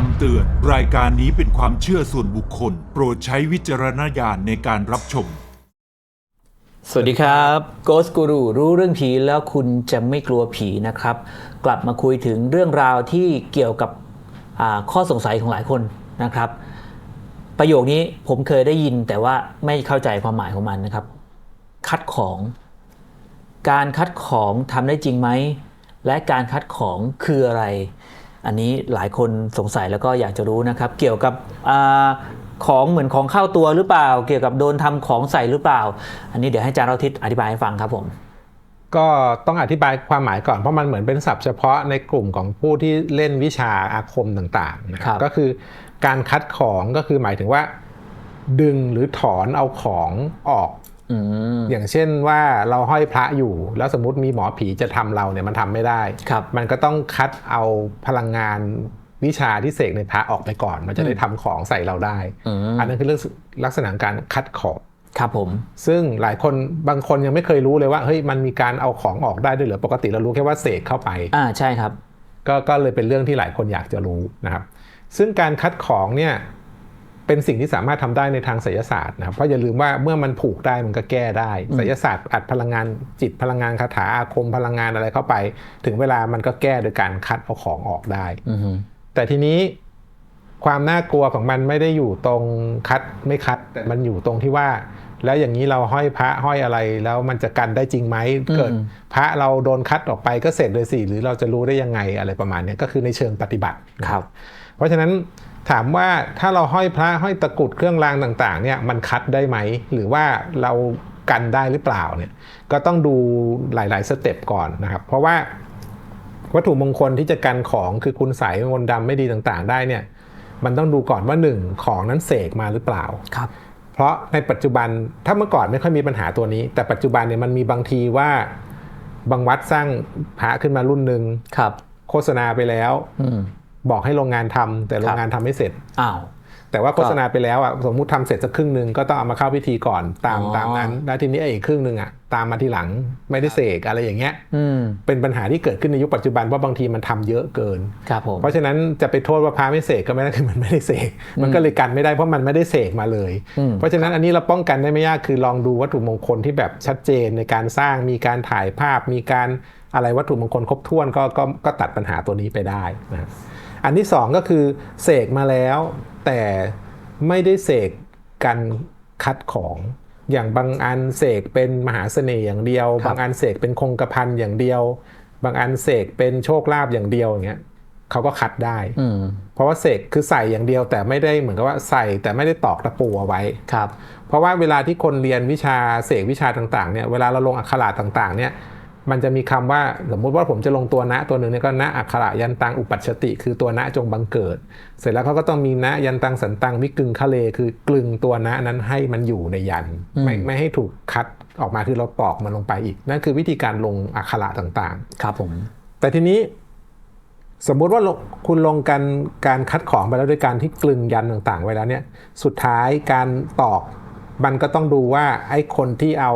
คำเตือน รายการนี้เป็นความเชื่อส่วนบุคคล โปรดใช้วิจารณญาณในการรับชม สวัสดีครับ Ghost Guru รู้เรื่องผีแล้วคุณจะไม่กลัวผีนะครับ กลับมาคุยถึงเรื่องราวที่เกี่ยวกับอ่าข้อสงสัยของหลายคนนะครับ ประโยคนี้ผมเคยได้ยินแต่ว่าไม่เข้าใจความหมายของมันนะครับ คัดของ การคัดของทำได้จริงไหม และการคัดของคืออะไร อันนี้หลายคนสงสัยแล้วก็อยากจะรู้นะครับ เกี่ยวกับอาของเหมือนของเข้าตัวหรือเปล่า เกี่ยวกับโดนทำของใส่หรือเปล่า อันนี้เดี๋ยวให้อาจารย์เราทิศอธิบายให้ฟังครับผมก็ต้องอธิบายความหมายก่อนเพราะมันเหมือนเป็นศัพท์เฉพาะในกลุ่มของผู้ที่เล่นวิชาอาคมต่างๆนะคครัรับบก็คือการคัดของก็คือหมายถึงว่า ดึงหรือถอนเอาของออก อืมอย่างเช่นว่าเราห้อยพระอยู่ แล้วสมมติมีหมอผีจะทำเราเนี่ยมันทำไม่ได้ครับมันก็ต้องคัดเอาพลังงานวิชาที่เสกในพระออกไปก่อน มันจะได้ทำของใส่เราได้อืมอันนั้นคือเรื่องลักษณะการคัดของครับผม ซึ่งหลายคนบางคนยังไม่เคยรู้เลยว่าเฮ้ยมันมีการเอาของออกได้ด้วยเหรือปกติเรารู้แค่ว่าเสกเข้าไป อ่าใช่ครับ ก็ก็เลยเป็นเรื่องที่หลายคนอยากจะรู้นะครับ ซึ่งการคัดของเนี่ย เป็นสิ่งที่สามารถทำได้ในทางไสยศาสตร์นะครับเพราะอย่าลืมว่าเมื่อมันผูกได้มันก็แก้ได้ไสยศาสตร์อัดพลังงานจิตพลังงานคาถาอาคมพลังงานอะไรเข้าไป ถึงเวลามันก็แก้โดยการคัดเอาของออกได้อือฮึแต่ทีนี้ความน่ากลัวของมันไม่ได้อยู่ตรงคัดไม่คัด แต่มันอยู่ตรงที่ว่า แล้วอย่างนี้เราห้อยพระห้อยอะไรแล้วมันจะกันได้จริงไหมเกิดพระเราโดนคัดออกไปก็เสร็จเลยสิหรือเราจะรู้ได้ยังไงอะไรประมาณเนี้ยก็คือในเชิงปฏิบัติครับ เพราะฉะนั้นถามว่าถ้าเราห้อยพระห้อยตะกรุดเครื่องรางต่างๆเนี่ยมันคัดได้ไหม หรือว่าเรากันได้หรือเปล่าเนี่ยก็ต้องดูหลาย ๆ สเต็ปก่อนนะครับ เพราะว่าวัตถุมงคลที่จะกันของคือคุณใสยมนต์ดำไม่ดีต่างๆ ได้เนี่ยมันต้องดูก่อนว่าหนึ่งของนั้นเสกมาหรือเปล่าครับ เพราะในปัจจุบันถ้าเมื่อก่อนไม่ค่อยมีปัญหาตัวนี้ แต่ปัจจุบันเนี่ยมันมีบางทีว่าบางวัดสร้างพระขึ้นมารุ่นหนึ่งครับ โฆษณาไปแล้วอืมบอกให้โรงงานทำแต่โรงงานทำไม่เสร็จอ้าว แต่ว่าโฆษณาไปแล้วอะสมมุติทำเสร็จสักครึ่งหนึ่งก็ต้องเอามาเข้าพิธีก่อนตามอ๋อตามนั้น แล้วทีนี้ไอ้อีกครึ่งหนึ่งอะตามมาทีหลังไม่ได้เสกอะไรอย่างเงี้ยอืมเป็นปัญหาที่เกิดขึ้นในยุคปัจจุบันว่าบางทีมันทำเยอะเกินครับผมเพราะฉะนั้นจะไปโทษว่าพระไม่เสกก็ไม่ได้คือมันไม่ได้เสกมันก็เลยกันไม่ได้เพราะมันไม่ได้เสกมาเลยอืมเพราะฉะนั้นอันนี้เราป้องกันได้ไม่ยากคือลองดูวัตถุมงคลที่แบบชัดเจนในการสร้างมีการถ่ายภาพมีการ อะไรวัตถุมงคลครบถ้วนก็ก็ก็ตัดปัญหาตัวนี้ไปได้นะครับอันที่สองก็คือเสกมาแล้วแต่ไม่ได้เสกกันคัดของอย่างบางอันเสกเป็นมหาเสน่ห์อย่างเดียวครับบางอันเสกเป็นคงกระพันอย่างเดียว บางอันเสกเป็นโชคลาภอย่างเดียวอย่างเงี้ยเขาก็คัดได้อืมเพราะว่าเสกคือใส่อย่างเดียวแต่ไม่ได้เหมือนกับว่าใส่แต่ไม่ได้ตอกตะปูเอาไว้ครับ เพราะว่าเวลาที่คนเรียนวิชาเสกวิชาต่างๆเนี่ยเวลาเราลงอักขระต่างๆเนี่ย มันจะมีคำว่าสมมุติว่าผมจะลงตัวนะตัวหนึ่งเนี่ยก็นะอักขระยันตังอุปัชชติ คือตัวนะจงบังเกิด เสร็จแล้วเขาก็ต้องมีนะยันตังสันตังวิกึงคะเล คือกลึงตัวนะนั้นให้มันอยู่ในยัน ไม่ไม่ให้ถูกคัดออกมาคือเราตอกมันลงไปอีก นั่นคือวิธีการลงอักขระต่างๆ ครับผม แต่ทีนี้สมมุติว่าลงคุณลงการการคัดของไปแล้วด้วยการที่กลึงยันต่างๆ ไว้แล้วเนี่ยสุดท้ายการตอกมันก็ต้องดูว่าไอ้คนที่เอา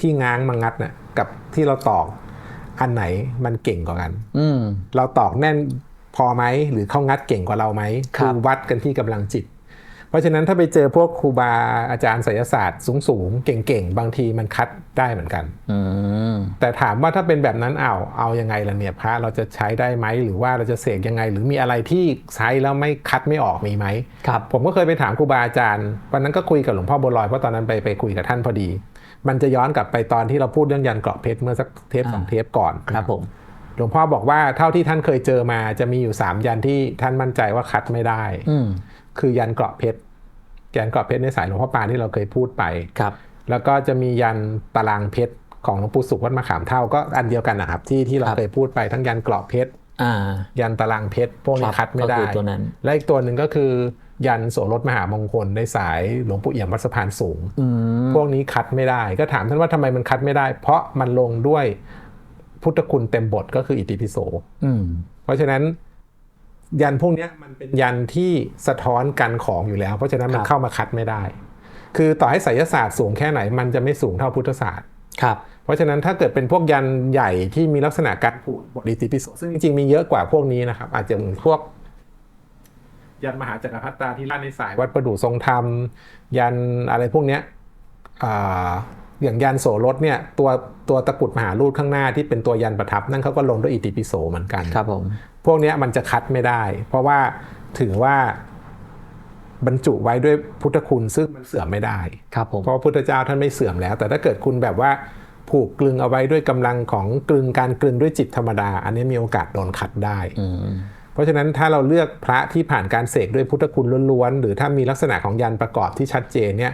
ที่ง้างมางัดเนี่ย กับที่เราตอกอันไหนมันเก่งกว่ากัน อืมเราตอกแน่นพอไหมหรือเขางัดเก่งกว่าเราไหมครับวัดกันที่กำลังจิต เพราะฉะนั้นถ้าไปเจอพวกครูบาอาจารย์ไสยศาสตร์สูงๆ เก่งๆ บางทีมันคัดได้เหมือนกันอืมแต่ถามว่าถ้าเป็นแบบนั้นเอาวเอายังไงล่ะเนี่ยพระเราจะใช้ได้ไหมหรือว่าเราจะเสกยังไง หรือมีอะไรที่ใช้แล้วไม่คัดไม่ออกมีไหมครับผมก็เคยไปถามครูบาอาจารย์วันนั้นก็คุยกับหลวงพ่อบัวลอยเพราะตอนนั้นไปไปคุยกับท่านพอดี มันจะย้อนกลับไปตอนที่เราพูดเรื่องยันเกราะเพชรเมื่อสักเทปสองอ่าเทปก่อนครับผมหลวงพ่อบอกว่าเท่าที่ท่านเคยเจอมาจะมีอยู่ 3 ยันที่ท่านมั่นใจว่าคัดไม่ได้อืมคือยันเกราะเพชร ยันเกราะเพชรในสายหลวงพ่อปานที่เราเคยพูดไปครับ แล้วก็จะมียันตารางเพชรของหลวงปู่สุขวัดมะขามเท่าก็อันเดียวกันนะครับ ที่ที่เราครับเคยพูดไปทั้งยันเกราะเพชรอ่ายันตารางเพชรพวกนี้ครับคัดไม่ได้ก็คือตัวนั้น และอีกตัวหนึ่งก็คือ ยันโสรถมหามงคลในสายหลวงปู่เอี่ยมวัดสะพานสูงอืมพวกนี้คัดไม่ได้ ก็ถามท่านว่าทำไมมันคัดไม่ได้ เพราะมันลงด้วยพุทธคุณเต็มบทก็คืออิติปิโสอืมเพราะฉะนั้น ยันพวกเนี้ยมันเป็นยันที่สะท้อนกันของอยู่แล้ว เพราะฉะนั้นมันครับเข้ามาคัดไม่ได้ คือต่อให้ไสยศาสตร์สูงแค่ไหนมันจะไม่สูงเท่าพุทธศาสตร์ครับเพราะฉะนั้นถ้าเกิดเป็นพวกยันใหญ่ที่มีลักษณะการผูกบทอิติปิโสซึ่งจริงๆมีเยอะกว่าพวกนี้นะครับ อาจจะเหมือนพวก ยันมหาจักรพรรดิตาที่ราชในสายวัดประดู่ทรงธรรม ยันอะไรพวกเนี้ย อ่าอย่างยันโสรถเนี่ยตัวตัวตะกรุดมหารูดข้างหน้าที่เป็นตัวยันประทับนั่นเขาก็ลงด้วยอิติปิโสเหมือนกันครับผมพวกเนี้ยมันจะคัดไม่ได้ เพราะว่าถือว่าบรรจุไว้ด้วยพุทธคุณซึ่งมันเสื่อมไม่ได้ครับผมเพราะพระพุทธเจ้าท่านไม่เสื่อมแล้ว แต่ถ้าเกิดคุณแบบว่าผูกกลึงเอาไว้ด้วยกำลังของกลึงการกลึงด้วยจิตธรรมดา อันนี้มีโอกาสโดนขัดได้อืมเพราะฉะนั้นถ้าเราเลือกพระที่ผ่านการเสกด้วยพุทธคุณล้วนๆหรือถ้ามีลักษณะของยันประกอบที่ชัดเจนเนี่ย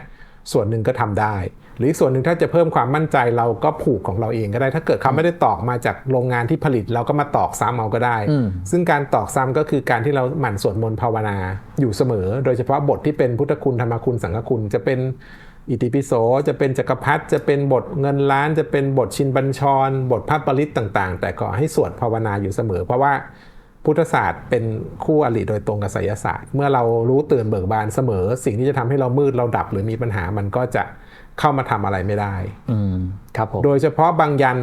ส่วนหนึ่งก็ทำได้ หรืออีกส่วนหนึ่งถ้าจะเพิ่มความมั่นใจเราก็ผูกของเราเองก็ได้ ถ้าเกิดเขาไม่ได้ตอกมาจากโรงงานที่ผลิตเราก็มาตอกซ้ำเอาก็ได้อืมซึ่งการตอกซ้ำก็คือการที่เราหมั่นสวดมนต์ภาวนาอยู่เสมอ โดยเฉพาะบทที่เป็นพุทธคุณธรรมคุณสังฆคุณจะเป็นอิติปิโสจะเป็นจักรพรรดิจะเป็นบทเงินล้าน จะเป็นบทชินบัญชร บทพระปริตต่าง ๆ แต่ขอให้สวดภาวนาอยู่เสมอ เพราะว่าพุทธศาสตร์เป็นคู่อริโดยตรงกับไสยศาสตร์ เมื่อเรารู้ตื่นเบิกบานเสมอ สิ่งที่จะทำให้เรามืดเราดับหรือมีปัญหามันก็จะ เข้ามาทำอะไรไม่ได้อืมครับผมโดยเฉพาะบางยัน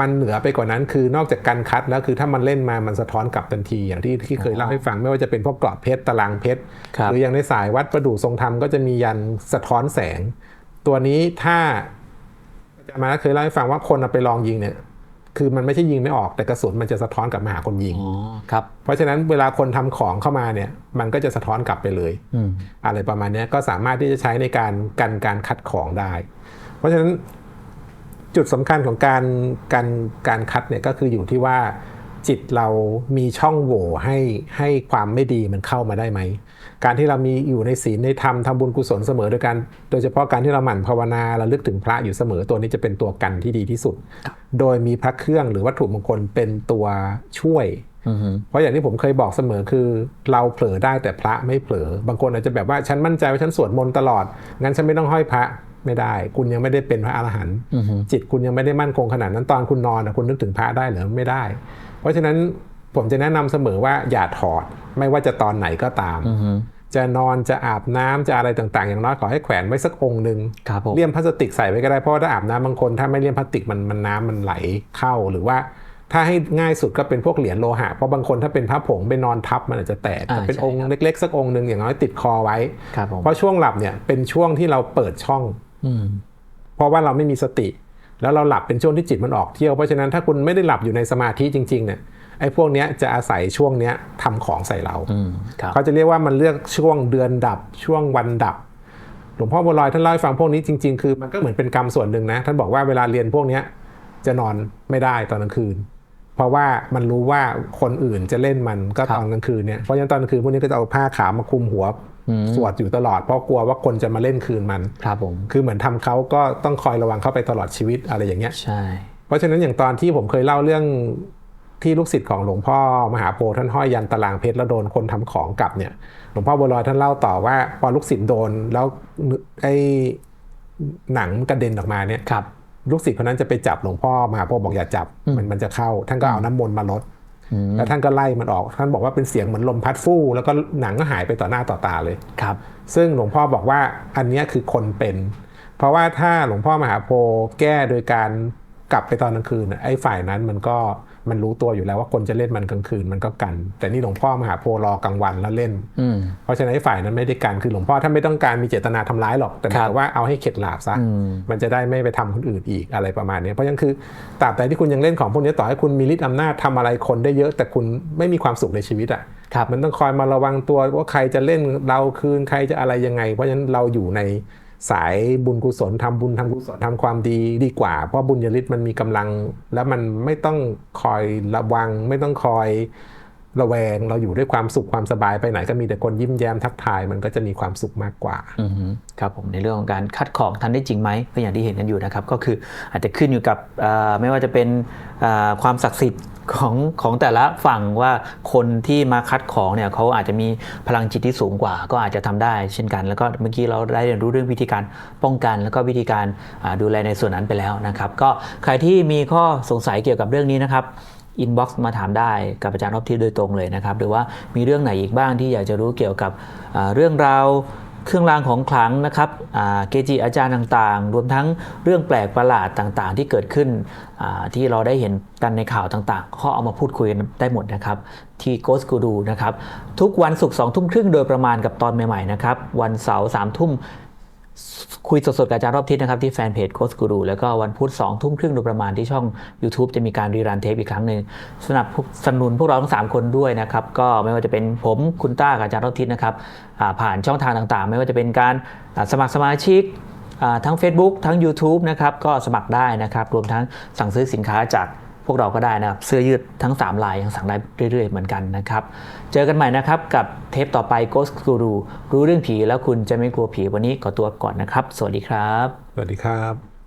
มันเหนือไปกว่านั้น คือนอกจากการคัดแล้วคือถ้ามันเล่นมามันสะท้อนกลับทันทีอย่างที่ที่เคยเล่าให้ฟังไม่ว่าจะเป็นพวกกรอบเพชรตารางเพชรครับหรืออย่างในสายวัดประดู่ทรงธรรมก็จะมียันสะท้อนแสง ตัวนี้ถ้าอาจารย์มานะเคยเล่าให้ฟังว่าคนเอาไปลองยิงเนี่ย คือมันไม่ใช่ยิงไม่ออกแต่กระสุนมันจะสะท้อนกลับมาหาคนยิง อ๋อครับ เพราะฉะนั้นเวลาคนทำของเข้ามาเนี่ยมันก็จะสะท้อนกลับไปเลย อืมอะไรประมาณเนี้ยก็สามารถที่จะใช้ในการกันการคัดของได้ เพราะฉะนั้นจุดสำคัญของการการการคัดเนี่ยก็คืออยู่ที่ว่าจิตเรามีช่องโหว่ให้ให้ความไม่ดีมันเข้ามาได้ไหม การที่เรามีอยู่ในศีลในธรรมทำบุญกุศลเสมอโดยการ โดยเฉพาะการที่เราหมั่นภาวนาเราลึกถึงพระอยู่เสมอตัวนี้จะเป็นตัวกันที่ดีที่สุด โดยมีพระเครื่องหรือวัตถุมงคลเป็นตัวช่วยอืมเพราะอย่างที่ผมเคยบอกเสมอคือ เราเผลอได้แต่พระไม่เผลอ บางคนอาจจะแบบว่าฉันมั่นใจว่าฉันสวดมนต์ตลอด งั้นฉันไม่ต้องห้อยพระไม่ได้ คุณยังไม่ได้เป็นพระอรหันต์อืมจิตคุณยังไม่ได้มั่นคงขนาดนั้นตอนคุณนอนนะคุณนึกถึงพระได้หรือไม่ได้ เพราะฉะนั้น ผมจะแนะนำเสมอว่าอย่าถอด ไม่ว่าจะตอนไหนก็ตามอืมจะนอนจะอาบน้ำจะอะไรต่างๆ อย่างน้อยขอให้แขวนไว้สักองค์หนึ่งครับผมเลี่ยมพลาสติกใส่ไว้ก็ได้เพราะว่าถ้าอาบน้ำบางคนถ้าไม่เลี่ยมพลาสติกมันมันน้ำมันไหลเข้าหรือว่าถ้าให้ง่ายสุดก็เป็นพวกเหรียญโลหะเพราะบางคนถ้าเป็นพระผงไปนอนทับมันอาจจะแตกอ่าแต่เป็นใช่องค์ครับเล็ก ๆ สักองค์หนึ่งอย่างน้อยติดคอไว้ครับผมเพราะช่วงหลับเนี่ยเป็นช่วงที่เราเปิดช่องอืมเพราะว่าเราไม่มีสติ แล้วเราหลับเป็นช่วงที่จิตมันออกเที่ยวเพราะฉะนั้นถ้าคุณไม่ได้หลับอยู่ในสมาธิจริงๆเนี่ย ไอ้พวกเนี้ยจะอาศัยช่วงเนี้ยทำของใส่เราอืมครับเขาจะเรียกว่ามันเลือกช่วงเดือนดับช่วงวันดับหลวงพ่อบัวลอยท่านเล่าให้ฟังพวกนี้จริงๆคือมันก็เหมือนเป็นกรรมส่วนหนึ่งนะท่านบอกว่าเวลาเรียนพวกเนี้ยจะนอนไม่ได้ตอนกลางคืน เพราะว่ามันรู้ว่าคนอื่นจะเล่นมันก็ครับตอนกลางคืนเนี่ยเพราะฉะนั้นตอนกลางคืนพวกนี้ก็จะเอาผ้าขาวมาคลุมหัวอืมสวดอยู่ตลอดเพราะกลัวว่าคนจะมาเล่นคืนมันครับผมคือเหมือนทำเขาก็ต้องคอยระวังเข้าไปตลอดชีวิตอะไรอย่างเงี้ยใช่ เพราะฉะนั้นอย่างตอนที่ผมเคยเล่าเรื่อง ที่ลูกศิษย์ของหลวงพ่อมหาโพธิ์ท่านห้อยยันตารางเพชรแล้วโดนคนทำของกลับเนี่ยหลวงพ่อบัวลอยท่านเล่าต่อว่า พอลูกศิษย์โดนแล้วไอ้หนังกระเด็นออกมาเนี่ยครับลูกศิษย์คนนั้นจะไปจับหลวงพ่อมหาโพธิ์บอกอย่าจับมันมันจะเข้า ท่านก็เอาน้ำมนต์มาลดอืมแล้วท่านก็ไล่มันออก ท่านบอกว่าเป็นเสียงเหมือนลมพัดฟู่แล้วก็หนังก็หายไปต่อหน้าต่อตาเลยครับ ซึ่งหลวงพ่อบอกว่าอันเนี้ยคือคนเป็น เพราะว่าถ้าหลวงพ่อมหาโพธิ์แก้โดยการกลับไปตอนกลางคืนน่ะไอ้ฝ่ายนั้นมันก็มันรู้ตัวอยู่แล้วว่าคนจะเล่นมันกลางคืนมันก็กัน แต่นี่หลวงพ่อมหาโพธิ์รอกลางวันแล้วเล่นอืมเพราะฉะนั้นไอ้ฝ่ายนั้นไม่ได้กันคือหลวงพ่อท่านไม่ต้องการมีเจตนาทำร้ายหรอกแต่หครัมาบยว่าเอาให้เข็ดหลาบซะอืมมันจะได้ไม่ไปทำคนอื่นอีกอะไรประมาณนี้เพราะฉะนั้นคือตราบใดที่คุณยังเล่นของพวกนี้ต่อให้คุณมีฤทธิ์อำนาจทำอะไรคนได้เยอะ แต่คุณไม่มีความสุขในชีวิตอะครับมันต้องคอยมาระวังตัวว่าใครจะเล่นเราคืนใครจะอะไรยังไง เพราะฉะนั้นเราอยู่ใน สายบุญกุศลทำบุญทำกุศลทำความดีดีกว่า เพราะบุญญาฤทธิ์มันมีกำลัง แล้วมันไม่ต้องคอยระวังไม่ต้องคอย ระแวงเราอยู่ด้วยความสุขความสบายไปไหนก็มีแต่คนยิ้มแย้มทักทายมันก็จะมีความสุขมากกว่าอืมครับผมในเรื่องของการคัดของทันได้จริงไหมก็อย่างที่เห็นกันอยู่นะครับ ก็คืออาจจะขึ้นอยู่กับเอ่อไม่ว่าจะเป็นเอ่อความศักดิ์สิทธิ์ของของแต่ละฝั่งว่าคนที่มาคัดของเนี่ยเขาอาจจะมีพลังจิตที่สูงกว่า ก็อาจจะทำได้เช่นกัน แล้วก็เมื่อกี้เราได้เรียนรู้เรื่องวิธีการป้องกัน แล้วก็วิธีการอ่าดูแลในส่วนนั้นไปแล้วนะครับ ก็ใครที่มีข้อสงสัยเกี่ยวกับเรื่องนี้นะครับ อินบ็อกซ์มาถามได้กับอาจารย์รอบที่โดยตรงเลยนะครับ หรือว่ามีเรื่องไหนอีกบ้างที่อยากจะรู้เกี่ยวกับเรื่องราวเครื่องรางของขลังนะครับเกจิอาจารย์ต่างๆ รวมทั้งเรื่องแปลกประหลาดต่างๆ ที่เกิดขึ้นที่เราได้เห็นกันในข่าวต่างๆก็เอามาพูดคุยกันได้หมดนะครับ ที่ Ghost Guru นะครับ ทุกวันศุกร์สองทุ่มครึ่งโดยประมาณกับตอนใหม่ๆนะครับ วันเสาร์สามทุ่ม คุยสดๆกับอาจารย์รอบทิศนะครับที่แฟนเพจโคสกูรูแล้วก็วันพุธสองทุ่มครึ่งโดยประมาณที่ช่อง YouTube จะมีการรีรันเทปอีกครั้งหนึ่งสนับสนุนพวกเราทั้ง 3 คนด้วยนะครับ ก็ไม่ว่าจะเป็นผมคุณต้ากับอาจารย์รอบทิศนะครับผ่านช่องทางต่างๆ ไม่ว่าจะเป็นการสมัครสมาชิกทั้ง Facebook ทั้ง YouTube นะครับก็สมัครได้นะครับรวมทั้งสั่งซื้อสินค้าจาก พวกเราก็ได้นะครับเสื้อยืดทั้ง 3 ลายยังสั่งได้เรื่อยๆเหมือนกันนะครับ เจอกันใหม่นะครับกับเทปต่อไป Ghost Guru รู้เรื่องผีแล้วคุณจะไม่กลัวผีวันนี้ขอตัวก่อนนะครับ สวัสดีครับ สวัสดีครับ